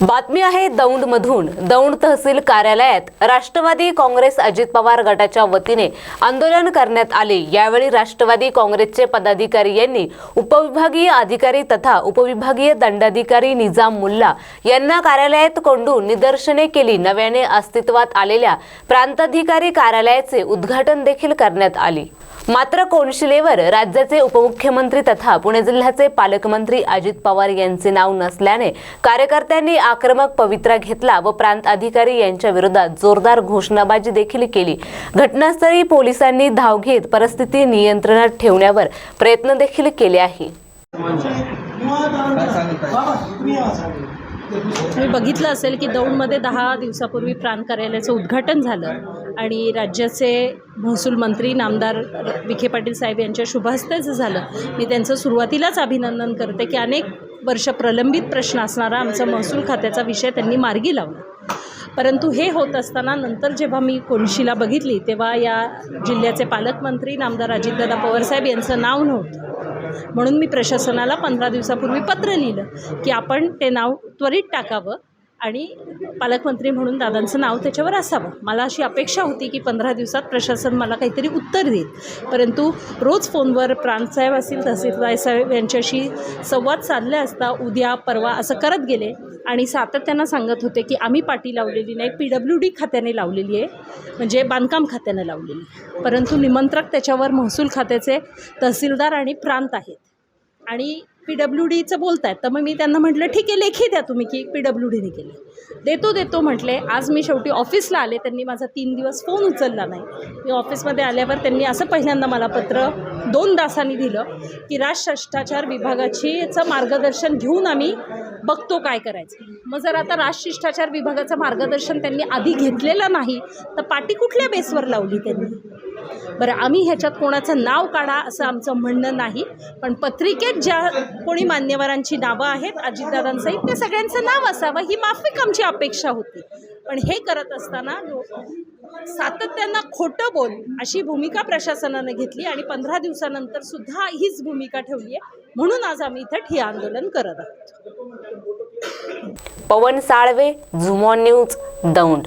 बातमी आहे दौंडमधून. दौंड तहसील कार्यालयात राष्ट्रवादी काँग्रेस अजित पवार गटाच्या वतीने आंदोलन करण्यात आले. यावेळी राष्ट्रवादी काँग्रेसचे पदाधिकारी यांनी उपविभागीय अधिकारी तथा उपविभागीय दंडाधिकारी निजाम मुल्ला यांना कार्यालयात कोंडून निदर्शने केली. नव्याने अस्तित्वात आलेल्या प्रांताधिकारी कार्यालयाचे उद्घाटन देखील करण्यात आले. मात्र कोनशिलेवर राज्याचे उपमुख्यमंत्री तथा पुणे जिल्ह्याचे पालकमंत्री अजित पवार यांचे नाव नसल्याने कार्यकर्त्यांनी आक्रमक पवित्रा घेतला व प्रांत अधिकारी यांच्या विरोधात जोरदार घोषणाबाजी देखील केली. घटनास्थळी पोलिसांनी धाव घेत परिस्थिती नियंत्रणात ठेवण्यावर प्रयत्न देखील केले आहे. तुम्ही बघितलं असेल की दौंडमध्ये दहा दिवसापूर्वी प्रांत कार्यालयाचं उद्घाटन झालं. आणि राज्याचे महसूल मंत्री नामदार विखे पाटील साहेब यांच्या शुभहस्तेच झालं. मी त्यांचं सुरुवातीलाच अभिनंदन करते की अनेक वर्ष प्रलंबित प्रश्न असणारा आमचा महसूल खात्याचा विषय त्यांनी मार्गी लावला. परंतु हे होत असताना नंतर जेव्हा मी कोनशीला बघितली तेव्हा या जिल्ह्याचे पालकमंत्री नामदार अजितदादा पवारसाहेब यांचं नाव नव्हतं. म्हणून मी प्रशासनाला पंधरा दिवसापूर्वी पत्र लिहिलं की आपण ते नाव त्वरित टाकावं. आणि पालकमंत्री म्हणून दादांचं नाव त्याच्यावर असावं. मला अशी अपेक्षा होती की पंधरा दिवसात प्रशासन मला काहीतरी उत्तर देईल. परंतु रोज फोनवर प्रांतसाहेब असतील तहसीलदार साहेब यांच्याशी संवाद साधले असता उद्या परवा असं करत गेले. आणि सातत्यानं सांगत होते की आम्ही पाटी लावलेली नाही पी डब्ल्यू डी खात्याने लावलेली आहे. म्हणजे बांधकाम खात्यानं लावलेली आहे. परंतु निमंत्रक त्याच्यावर महसूल खात्याचे तहसीलदार आणि प्रांत आहेत. आणि पी डब्ल्यू डीचं बोलत आहेत तर मग मी त्यांना म्हटलं ठीक आहे लेखी द्या तुम्ही की पी डब्ल्यू डीने केले. देतो देतो म्हटले. आज मी शेवटी ऑफिसला आले. त्यांनी माझा तीन दिवस फोन उचलला नाही. मी ऑफिसमध्ये आल्यावर त्यांनी असं पहिल्यांदा मला पत्र दोन तासांनी दिलं की राजशिष्टाचार विभागाचीचं मार्गदर्शन घेऊन आम्ही बघतो काय करायचं. मग जर आता राजशिष्टाचार विभागाचं मार्गदर्शन त्यांनी आधी घेतलेलं नाही तर पाटी कुठल्या बेसवर लावली त्यांनी? बरं आम्ही ह्याच्यात कोणाचं नाव काढा असं आमचं म्हणणं नाही. पण पत्रिकेत ज्या कोणी मान्यवरांची नावं आहेत अजितदादांसहित त्या सगळ्यांचं नाव असावं ही माफिक आमची अपेक्षा होती. पण हे करत असताना सातत्यानं खोटं बोल अशी भूमिका प्रशासनानं घेतली आणि पंधरा दिवसानंतर सुद्धा हीच भूमिका ठेवली आहे. म्हणून आज आम्ही इथं ठिय्या आंदोलन करत आहोत. पवन साळवे झुमॉन न्यूज दौंड.